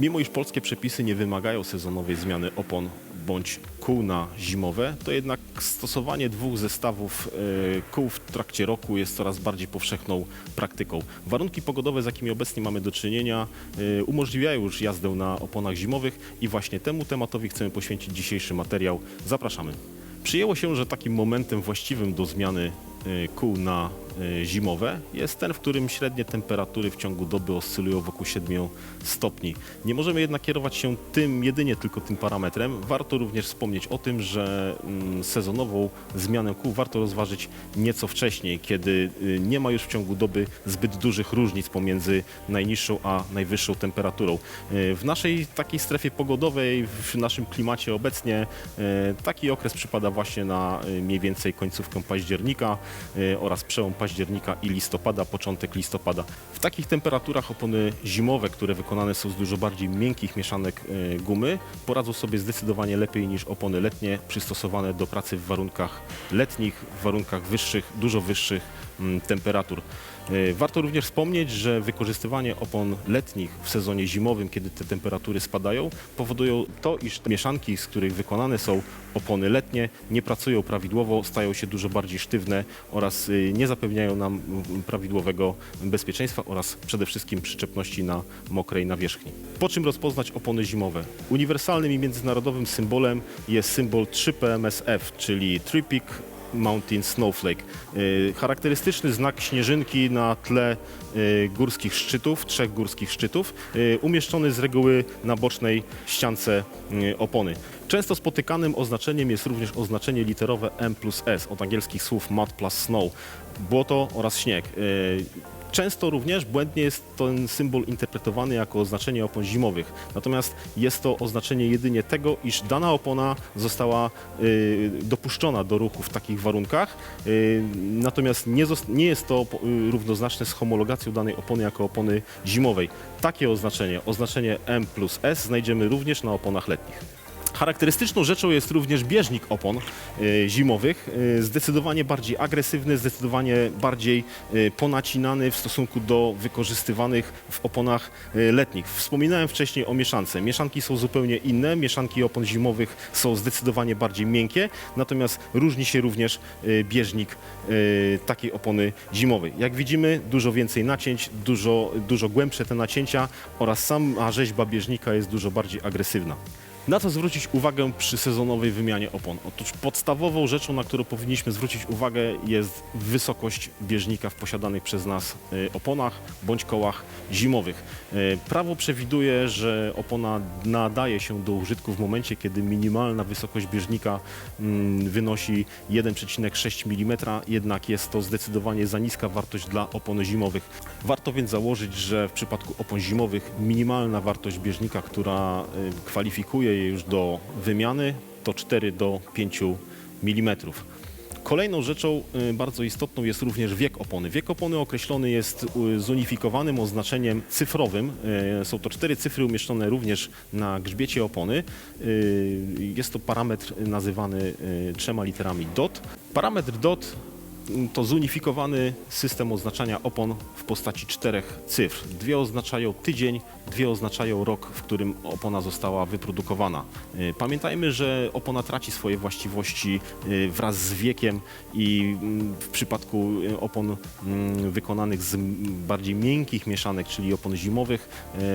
Mimo iż polskie przepisy nie wymagają sezonowej zmiany opon bądź kół na zimowe, to jednak stosowanie dwóch zestawów e, kół w trakcie roku jest coraz bardziej powszechną praktyką. Warunki pogodowe, z jakimi obecnie mamy do czynienia, e, umożliwiają już jazdę na oponach zimowych i właśnie temu tematowi chcemy poświęcić dzisiejszy materiał. Zapraszamy. Przyjęło się, że takim momentem właściwym do zmiany kół na e, zimowe jest ten, w którym średnie temperatury w ciągu doby oscylują wokół 7 stopni. Nie możemy jednak kierować się tym, jedynie tylko tym parametrem. Warto również wspomnieć o tym, że mm, sezonową zmianę kół warto rozważyć nieco wcześniej, kiedy y, nie ma już w ciągu doby zbyt dużych różnic pomiędzy najniższą a najwyższą temperaturą. Y, W naszej takiej strefie pogodowej, w naszym klimacie obecnie y, taki okres przypada właśnie na y, mniej więcej końcówkę października y, oraz przełom października i listopada, początek listopada. W takich temperaturach opony zimowe, które wykonane są z dużo bardziej miękkich mieszanek y, gumy, poradzą sobie zdecydowanie lepiej niż opony letnie przystosowane do pracy w warunkach letnich, w warunkach wyższych, dużo wyższych mm, temperatur. Y, Warto również wspomnieć, że wykorzystywanie opon letnich w sezonie zimowym, kiedy te temperatury spadają, powodują to, iż mieszanki, z których wykonane są opony letnie, nie pracują prawidłowo, stają się dużo bardziej sztywne oraz y, nie zapewniają nam mm, prawidłowego bezpieczeństwa oraz przede wszystkim przyczepności na mokrej nawierzchni. Po czym rozpoznać opony zimowe? Uniwersalnym i międzynarodowym symbolem jest symbol 3PMSF, czyli Tripic Mountain Snowflake. Y, Charakterystyczny znak śnieżynki na tle y, górskich szczytów, trzech górskich szczytów, y, umieszczony z reguły na bocznej ściance opony. Często spotykanym oznaczeniem jest również oznaczenie literowe M plus S od angielskich słów mud plus snow, błoto oraz śnieg. Często również błędnie jest ten symbol interpretowany jako oznaczenie opon zimowych. Natomiast jest to oznaczenie jedynie tego, iż dana opona została y, dopuszczona do ruchu w takich warunkach. Y, natomiast nie, nie jest to y, równoznaczne z homologacją danej opony jako opony zimowej. Takie oznaczenie, oznaczenie M plus S znajdziemy również na oponach letnich. Charakterystyczną rzeczą jest również bieżnik opon y, zimowych, y, zdecydowanie bardziej agresywny, zdecydowanie bardziej y, ponacinany w stosunku do wykorzystywanych w oponach letnich. Wspominałem wcześniej o mieszance. Mieszanki są zupełnie inne, mieszanki opon zimowych są zdecydowanie bardziej miękkie, natomiast różni się również bieżnik takiej opony zimowej. Jak widzimy, dużo więcej nacięć, dużo, dużo głębsze te nacięcia oraz sama rzeźba bieżnika jest dużo bardziej agresywna. Na co zwrócić uwagę przy sezonowej wymianie opon? Otóż podstawową rzeczą, na którą powinniśmy zwrócić uwagę jest wysokość bieżnika w posiadanych przez nas y, oponach bądź kołach zimowych. Y, Prawo przewiduje, że opona nadaje się do użytku w momencie, kiedy minimalna wysokość bieżnika mm, wynosi 1,6 mm, jednak jest to zdecydowanie za niska wartość dla opon zimowych. Warto więc założyć, że w przypadku opon zimowych minimalna wartość bieżnika, która y, kwalifikuje je już do wymiany, to 4 do 5 mm. Kolejną rzeczą y, bardzo istotną jest również wiek opony. Wiek opony określony jest y, zunifikowanym oznaczeniem cyfrowym. Y, Są to cztery cyfry umieszczone również na grzbiecie opony. Jest to parametr nazywany trzema literami DOT. Parametr DOT to zunifikowany system oznaczania opon w postaci czterech cyfr. Dwie oznaczają tydzień, dwie oznaczają rok, w którym opona została wyprodukowana. Y, Pamiętajmy, że opona traci swoje właściwości y, wraz z wiekiem i mm, w przypadku y, opon mm, wykonanych z bardziej miękkich mieszanek, czyli opon zimowych,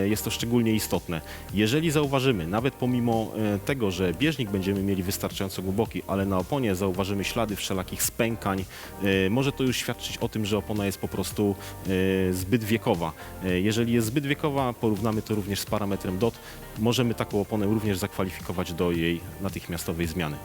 jest to szczególnie istotne. Jeżeli zauważymy, nawet pomimo tego, że bieżnik będziemy mieli wystarczająco głęboki, ale na oponie zauważymy ślady wszelakich spękań, może to już świadczyć o tym, że opona jest po prostu y, zbyt wiekowa. Y, Jeżeli jest zbyt wiekowa, porównamy to również z parametrem DOT, możemy taką oponę również zakwalifikować do jej natychmiastowej zmiany.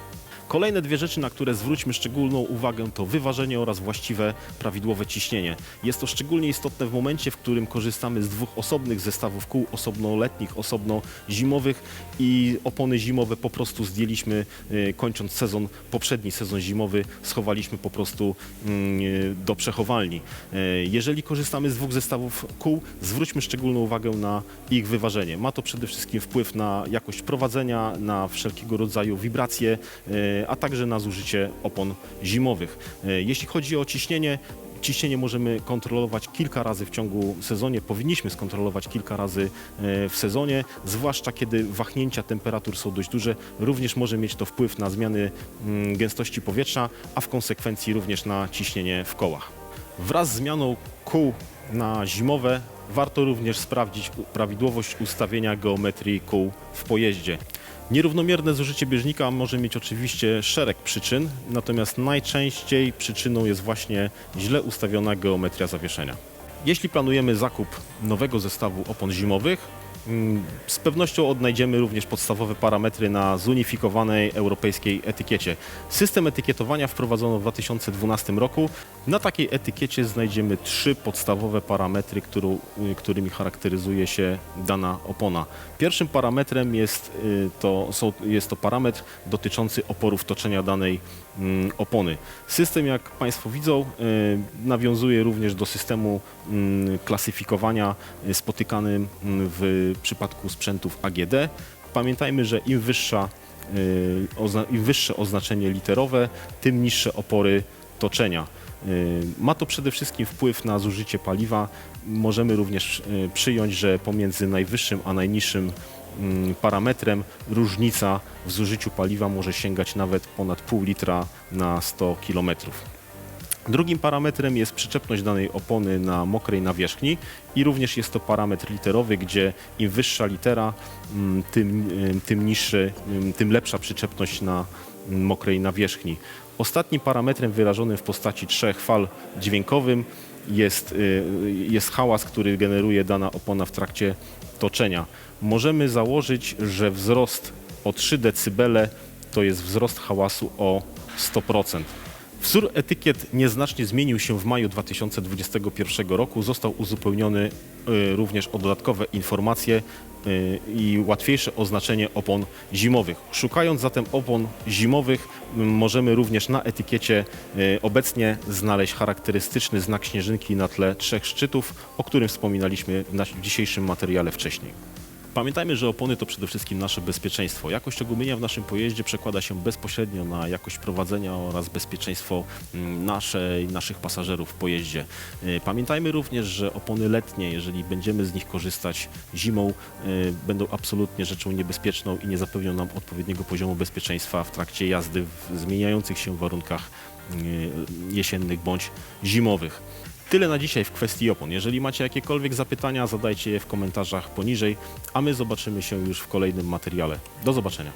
Kolejne dwie rzeczy, na które zwróćmy szczególną uwagę, to wyważenie oraz właściwe, prawidłowe ciśnienie. Jest to szczególnie istotne w momencie, w którym korzystamy z dwóch osobnych zestawów kół, osobno letnich, osobno zimowych i opony zimowe po prostu zdjęliśmy, y, kończąc sezon, poprzedni sezon zimowy, schowaliśmy po prostu mm, y, do przechowalni. Y, Jeżeli korzystamy z dwóch zestawów kół, zwróćmy szczególną uwagę na ich wyważenie. Ma to przede wszystkim wpływ na jakość prowadzenia, na wszelkiego rodzaju wibracje, a także na zużycie opon zimowych. Y, Jeśli chodzi o ciśnienie, Ciśnienie możemy kontrolować kilka razy w ciągu sezonie, powinniśmy skontrolować kilka razy e, w sezonie, zwłaszcza kiedy wahnięcia temperatur są dość duże. Również może mieć to wpływ na zmiany mm, gęstości powietrza, a w konsekwencji również na ciśnienie w kołach. Wraz z zmianą kół na zimowe warto również sprawdzić prawidłowość ustawienia geometrii kół w pojeździe. Nierównomierne zużycie bieżnika może mieć oczywiście szereg przyczyn, natomiast najczęściej przyczyną jest właśnie źle ustawiona geometria zawieszenia. Jeśli planujemy zakup nowego zestawu opon zimowych, z pewnością odnajdziemy również podstawowe parametry na zunifikowanej europejskiej etykiecie. System etykietowania wprowadzono w 2012 roku. Na takiej etykiecie znajdziemy trzy podstawowe parametry, y, którymi charakteryzuje się dana opona. Pierwszym parametrem jest y, to, jest to parametr dotyczący oporów toczenia danej mm, opony. System, jak Państwo widzą, y, nawiązuje również do systemu mm, klasyfikowania spotykanym mm, w przypadku sprzętów AGD. Pamiętajmy, że im wyższa y, im wyższe oznaczenie literowe, tym niższe opory toczenia. Y, Ma to przede wszystkim wpływ na zużycie paliwa. Możemy również y, przyjąć, że pomiędzy najwyższym a najniższym mm, parametrem różnica w zużyciu paliwa może sięgać nawet ponad pół litra na 100 km. Drugim parametrem jest przyczepność danej opony na mokrej nawierzchni i również jest to parametr literowy, gdzie im wyższa litera, mm, tym, y, tym niższy, ym, tym lepsza przyczepność na mm, mokrej nawierzchni. Ostatnim parametrem wyrażonym w postaci trzech fal dźwiękowym jest, y, jest hałas, który generuje dana opona w trakcie toczenia. Możemy założyć, że wzrost o 3 dB to jest wzrost hałasu o 100%. Wzór etykiet nieznacznie zmienił się w maju 2021 roku. Został uzupełniony y, również o dodatkowe informacje y, i łatwiejsze oznaczenie opon zimowych. Szukając zatem opon zimowych, możemy również na etykiecie y, obecnie znaleźć charakterystyczny znak śnieżynki na tle trzech szczytów, o którym wspominaliśmy w dzisiejszym materiale wcześniej. Pamiętajmy, że opony to przede wszystkim nasze bezpieczeństwo. Jakość ogumienia w naszym pojeździe przekłada się bezpośrednio na jakość prowadzenia oraz bezpieczeństwo mm, naszej, naszych pasażerów w pojeździe. Y, Pamiętajmy również, że opony letnie, jeżeli będziemy z nich korzystać zimą, y, będą absolutnie rzeczą niebezpieczną i nie zapewnią nam odpowiedniego poziomu bezpieczeństwa w trakcie jazdy w zmieniających się warunkach y, jesiennych bądź zimowych. Tyle na dzisiaj w kwestii opon. Jeżeli macie jakiekolwiek zapytania, zadajcie je w komentarzach poniżej, a my zobaczymy się już w kolejnym materiale. Do zobaczenia.